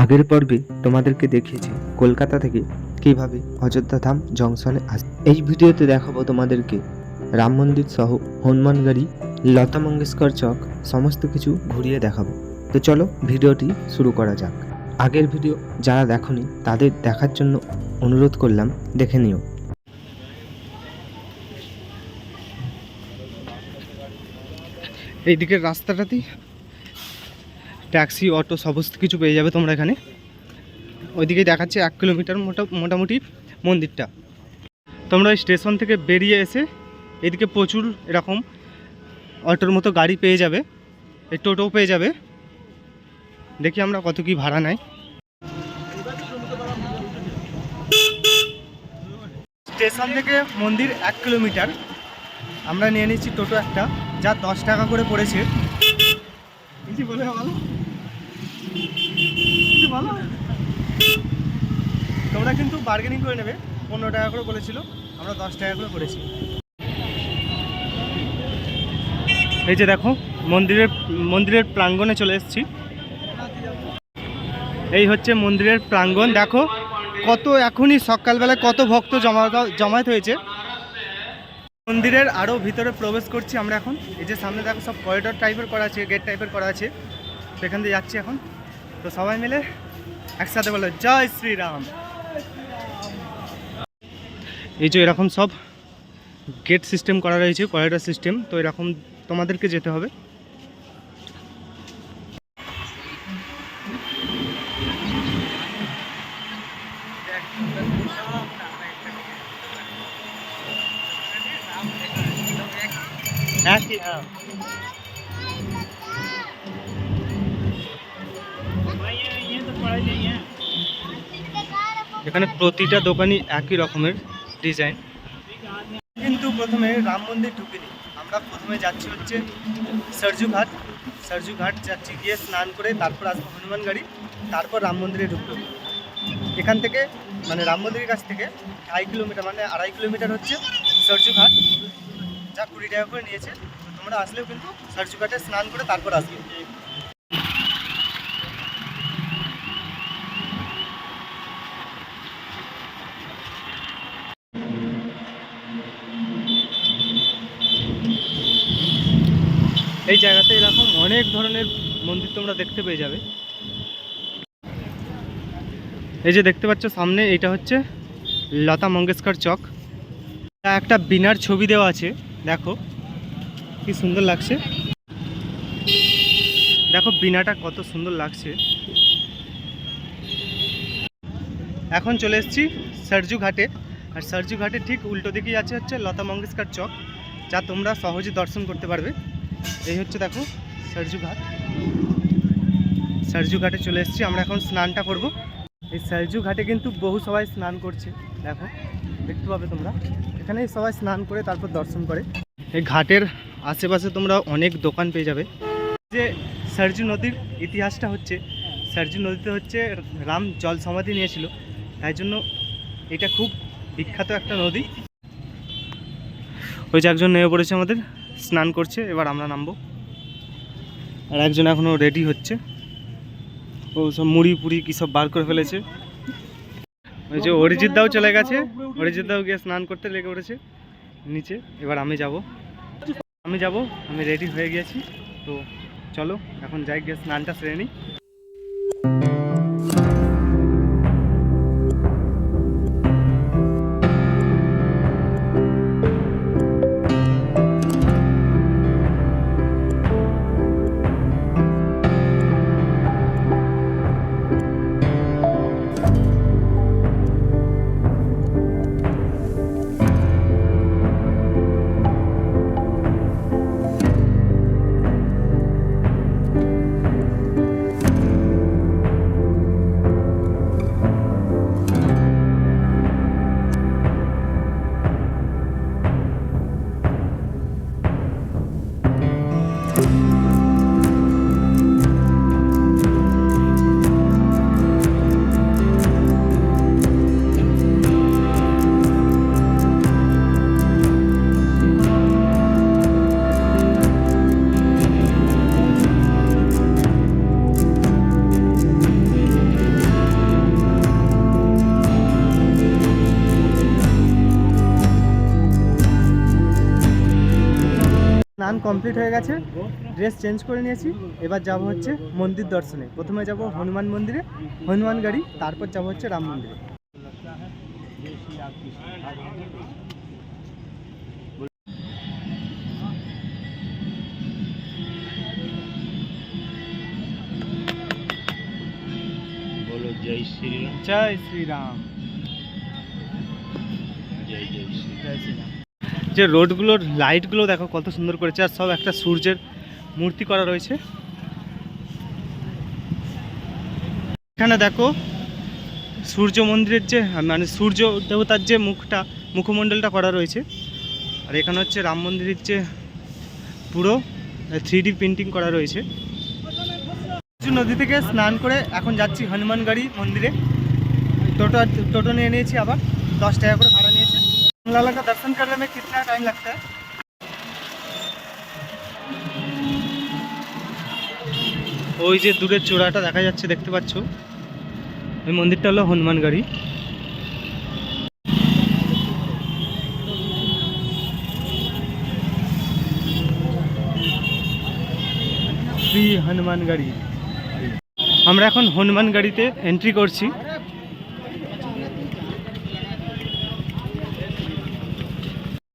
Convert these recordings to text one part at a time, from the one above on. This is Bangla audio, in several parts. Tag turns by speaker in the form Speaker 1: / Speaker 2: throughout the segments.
Speaker 1: আগের পর্বে তোমাদেরকে দেখিয়েছি কলকাতা থেকে কীভাবে অযোধ্যা ধাম জংশনে আস এই ভিডিওতে দেখাবো তোমাদেরকে রাম মন্দির সহ হনুমানগাড়ি লতা মঙ্গেশকর চক, সমস্ত কিছু ঘুরিয়ে দেখাবো। তো চলো ভিডিওটি শুরু করা যাক। আগের ভিডিও যারা দেখনি, তাদের দেখার জন্য অনুরোধ করলাম, দেখে নিও।
Speaker 2: এই দিকের রাস্তাটাতেই ট্যাক্সি, অটো, সমস্ত কিছু পেয়ে যাবে তোমরা এখানে। ওইদিকে দেখাচ্ছে এক কিলোমিটার মোটা, মোটামুটি মন্দিরটা। তোমরা স্টেশন থেকে বেরিয়ে এসে এদিকে প্রচুর এরকম অটোর মতো গাড়ি পেয়ে যাবে, এই টোটোও পেয়ে যাবে। দেখি আমরা কত কি ভাড়া নেয়। স্টেশন থেকে মন্দির এক কিলোমিটার। আমরা নিয়ে নিচ্ছি টোটো একটা। যা দশ টাকা করে পড়েছে। তোমরা কিন্তু বার্গেনিং করে নেবে। পনেরো টাকা করে বলেছিল, আমরা দশ টাকা করে করেছি। এই যে দেখো, মন্দিরের মন্দিরের প্রাঙ্গণে চলে এসেছি। এই হচ্ছে মন্দিরের প্রাঙ্গণ। দেখো, কত এখনই সকালবেলায় কত ভক্ত জমা জমায়েত হয়েছে। মন্দিরের আরও ভিতরে প্রবেশ করছি আমরা এখন। এই যে সামনে দেখো সব করিডোর টাইপের করা আছে গেট টাইপের করা আছে। সেখান দিয়ে যাচ্ছি এখন। তো সবাই মিলে একসাথে বলো, জয় শ্রীরাম। এই যে এরকম সব গেট সিস্টেম করা রয়েছে করিডোর সিস্টেম তো এরকম তোমাদেরকে যেতে হবে। কি হ্যাঁ এখানে প্রতিটা দোকানই একই রকমের ডিজাইন। কিন্তু প্রথমে রাম মন্দির ঢুকিনি। আমরা প্রথমে যাচ্ছি হচ্ছে সরজু ঘাট। সরজু ঘাট যাচ্ছি গিয়ে স্নান করে তারপর আসব হনুমান গাড়ি। তারপর রাম মন্দিরে ঢুকবো। এখান থেকে মানে রাম মন্দিরের কাছ থেকে আড়াই কিলোমিটার মানে আড়াই কিলোমিটার হচ্ছে সরজু ঘাট। যা কুড়ি টাকা করে নিয়েছে, তোমরা আসলেও কিন্তু সরজু ঘাটে স্নান করে তারপর আসবে। এই জায়গাতে এরকম অনেক ধরনের মন্দির তোমরা দেখতে পেয়ে যাবে। এই যে দেখতে পাচ্ছ সামনে, এটা হচ্ছে লতা মঙ্গেশকর চক। একটা বিনার ছবি দেওয়া আছে। দেখো, কি সুন্দর লাগছে। দেখো বিনাটা কত সুন্দর লাগছে। এখন চলে এসেছি সরজু ঘাটে। আর সরজু ঘাটে ঠিক উল্টো দিকেই আছে হচ্ছে লতা মঙ্গেশকর চক, যা তোমরা সহজে দর্শন করতে পারবে। এই হচ্ছে দেখো সরজু ঘাট। সরজু ঘাটে চলে এসেছি, আমরা এখন স্নানটা করব। এই সরজু ঘাটে কিন্তু বহু সবাই স্নান করছে। দেখো, দেখতে পাবে তোমরা। এখানে সবাই স্নান করে তারপর দর্শন করে। এই ঘাটের আশেপাশে তোমরা অনেক দোকান পেয়ে যাবে। যে সরজু নদীর ইতিহাসটা হচ্ছে, সরজু নদীতে হচ্ছে রাম জল সমাধি নিয়েছিল। তাই জন্য এটা খুব বিখ্যাত একটা নদী। ওই যে একজন নেমে পড়েছে আমাদের, স্নান করছে, এবার আমরা নামবো। আর একজন এখনও রেডি হচ্ছে। ও সব মুড়ি পুরি কী সব বার করে ফেলেছে। ওই যে অরিজিৎ দাও চলে গেছে। অরিজিৎ দাও গিয়ে স্নান করতে লেগে পড়েছে। নিচে। এবার আমি যাব। আমি যাব। আমি রেডি হয়ে গেছি তো চলো, এখন যাই গিয়ে স্নানটা সেরে নিই। কমপ্লিট হয়ে গেছে। ড্রেস চেঞ্জ করে নিয়েছি। এবার যাব হচ্ছে মন্দির দর্শনে। প্রথমে যাব হনুমান মন্দিরে। হনুমান গাড়ি তারপর যাব হচ্ছে রাম মন্দিরে।
Speaker 3: জয় শ্রীরাম।
Speaker 2: জয় শ্রীরাম।
Speaker 3: জয় জয় শ্রী
Speaker 2: জয় শ্রীরাম। যে রোডগুলোর লাইটগুলো দেখো কত সুন্দর করেছে, আর সব একটা সূর্যের মূর্তি করা রয়েছে। এখানে দেখো সূর্য মন্দিরের যে মানে সূর্য দেবতার যে মুখটা, মুখমণ্ডলটা করা রয়েছে। আর এখানে হচ্ছে রাম মন্দিরের যে পুরো থ্রি পেন্টিং করা রয়েছে। নদী থেকে স্নান করে এখন যাচ্ছি হনুমানগাড়ি মন্দিরে। টোটো টোটো নিয়ে নিয়েছি আবার, দশ টাকা করে ভাড়া নিয়েছে। লালা দর্শন করলে কিতনা टाइम लगता है ওই যে দূরের চূড়াটা দেখা যাচ্ছে দেখতে পাচ্ছ ওই মন্দিরটা হলো হনুমান গাড়ি শ্রী হনুমান গাড়ি আমরা এখন হনুমান গাড়িতে এন্ট্রি করছি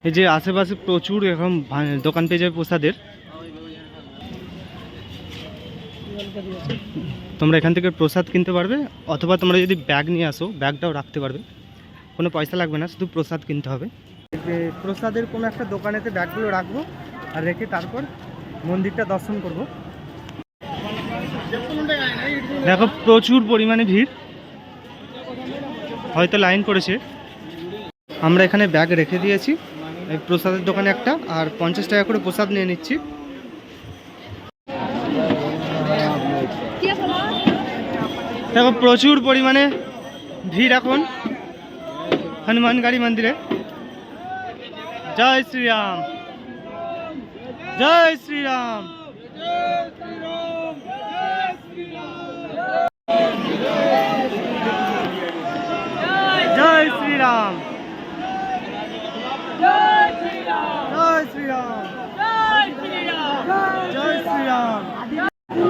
Speaker 2: এই যে আশেপাশে প্রচুর এরকম দোকান পেয়ে যাবে প্রসাদের তোমরা এখান থেকে প্রসাদ কিনতে পারবে অথবা তোমরা যদি ব্যাগ নিয়ে আসো ব্যাগটাও রাখতে পারবে। কোনো পয়সা লাগবে না শুধু প্রসাদ কিনতে হবে। যে প্রসাদের কোনো একটা দোকানেতে ব্যাগগুলো রাখব আর রেখে তারপর মন্দিরটা দর্শন করব। দেখো প্রচুর পরিমাণে ভিড়। হয়তো লাইন করেছে আমরা এখানে ব্যাগ রেখে দিয়েছি। প্রসাদের দোকানে একটা, আর পঞ্চাশ টাকা করে প্রসাদ নিয়ে নিচ্ছি। দেখো, প্রচুর পরিমাণে ভিড় এখন হনুমানগাড়ি মন্দিরে। জয় শ্রীরাম। জয় শ্রীরাম। জয় শ্রীরাম।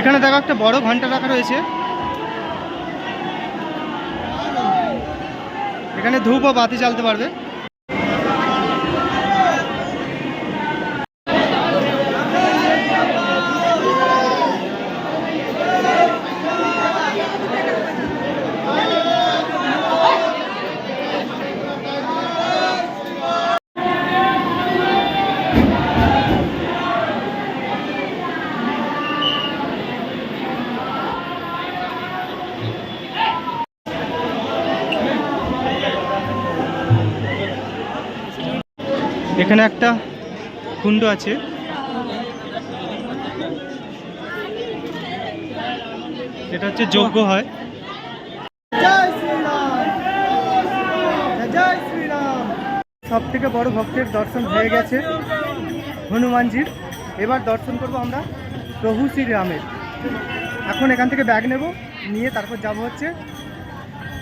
Speaker 2: এখানে দেখো একটা বড় ঘণ্টা রাখা রয়েছে। এখানে ধূপ ও বাতি জ্বালতে পারবে। এখানে একটা কুণ্ড আছে। এটা হচ্ছে যজ্ঞ হয়। সব থেকে বড় ভক্তের দর্শন হয়ে গেছে হনুমানজির। এবার দর্শন করব আমরা প্রভু শ্রীরামের। এখন এখান থেকে ব্যাগ নেব, নিয়ে তারপর যাব হচ্ছে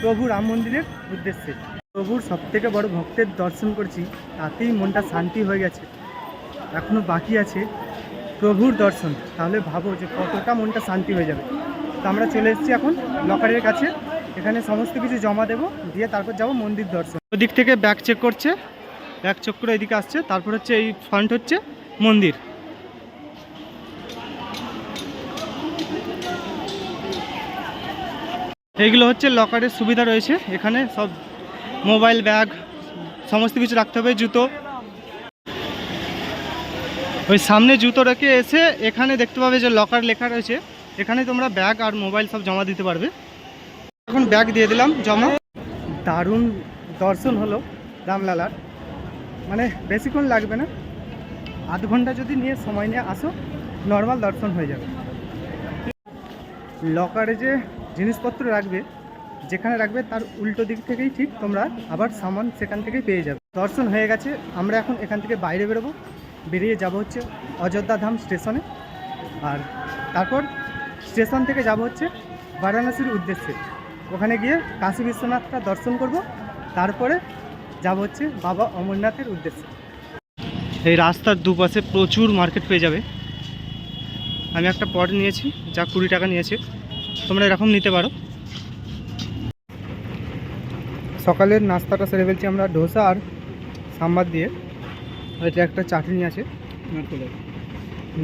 Speaker 2: প্রভু রাম মন্দিরের উদ্দেশ্যে। প্রভুর সব থেকে বড় ভক্তের দর্শন করছি, তাতেই মনটা শান্তি হয়ে গেছে। এখনও বাকি আছে প্রভুর দর্শন। তাহলে ভাবো যে কতটা মনটা শান্তি হয়ে যাবে। তো আমরা চলে এসেছি এখন লকারের কাছে। এখানে সমস্ত কিছু জমা দেবো, দিয়ে তারপর যাব মন্দির দর্শন। ওদিক থেকে ব্যাগ চেক করছে ব্যাগ চেক করে এদিকে আসছে। তারপর হচ্ছে এই ফ্রন্ট হচ্ছে মন্দির। এইগুলো হচ্ছে লকারের সুবিধা রয়েছে। এখানে সব মোবাইল ব্যাগ, সমস্ত কিছু রাখতে হবে, জুতো। ওই সামনে জুতো রেখে এসে এখানে দেখতে পাবে যে লকার লেখা রয়েছে। এখানে তোমরা ব্যাগ আর মোবাইল সব জমা দিতে পারবে। এখন ব্যাগ দিয়ে দিলাম, জমা। দারুণ দর্শন হলো রামলালার। মানে বেশিক্ষণ লাগবে না। আধ ঘণ্টা যদি নিয়ে সময় নিয়ে আসো নর্মাল দর্শন হয়ে যাবে। লকারে যে জিনিসপত্র রাখবে যেখানে রাখবে তার উল্টো দিক থেকেই ঠিক তোমরা আবার সামান সেখান থেকেই পেয়ে যাবে। দর্শন হয়ে গেছে, আমরা এখন এখান থেকে বাইরে বেরোবো। বেরিয়ে যাব হচ্ছে অযোধ্যা ধাম স্টেশনে। আর তারপর স্টেশন থেকে যাব হচ্ছে বারাণসীর উদ্দেশ্যে। ওখানে গিয়ে কাশী বিশ্বনাথটা দর্শন করব। তারপরে যাব হচ্ছে বাবা অমরনাথের উদ্দেশ্যে। এই রাস্তার দুপাশে প্রচুর মার্কেট পেয়ে যাবে। আমি একটা পট নিয়েছি, যা কুড়ি টাকা নিয়েছে। তোমরা এরকম নিতে পারো। সকালের নাস্তাটা সেরে ফেলছি আমরা, ডোসা আর সাম্বার দিয়ে। এটা একটা চাটনি আছে। নারকেলের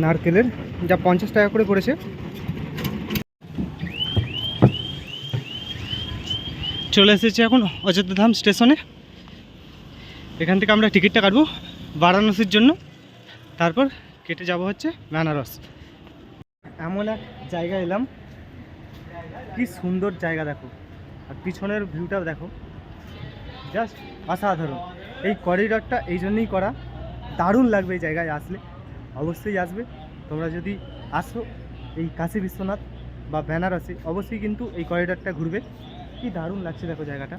Speaker 2: নারকেলের যা পঞ্চাশ টাকা করে করেছে চলে এসেছি এখন অযোধ্যা ধাম স্টেশনে। এখান থেকে আমরা টিকিটটা কাটবো বারাণসীর জন্য। তারপর কেটে যাব হচ্ছে বেনারস। এমন এক জায়গা এলাম। কি সুন্দর জায়গা দেখো। আর পিছনের ভিউটাও দেখো। জাস্ট অসাধারণ। এই করিডরটা এই জন্যই করা। দারুণ লাগবে এই জায়গায় আসলে। অবশ্যই আসবে। তোমরা যদি আসো এই কাশী বিশ্বনাথ বা বেনারসে, অবশ্যই কিন্তু এই করিডরটা ঘুরবে। কি দারুণ লাগছে দেখো জায়গাটা।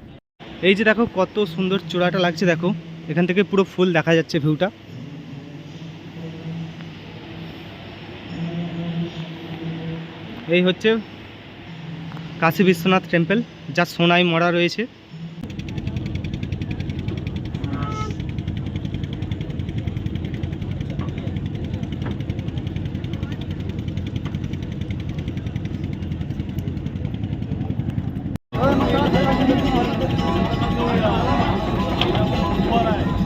Speaker 2: এই যে দেখো, কত সুন্দর চূড়াটা লাগছে দেখো। এখান থেকে পুরো ফুল দেখা যাচ্ছে ভিউটা। এই হচ্ছে কাশী বিশ্বনাথ টেম্পল যা সোনায় মরা রয়েছে। Thank you.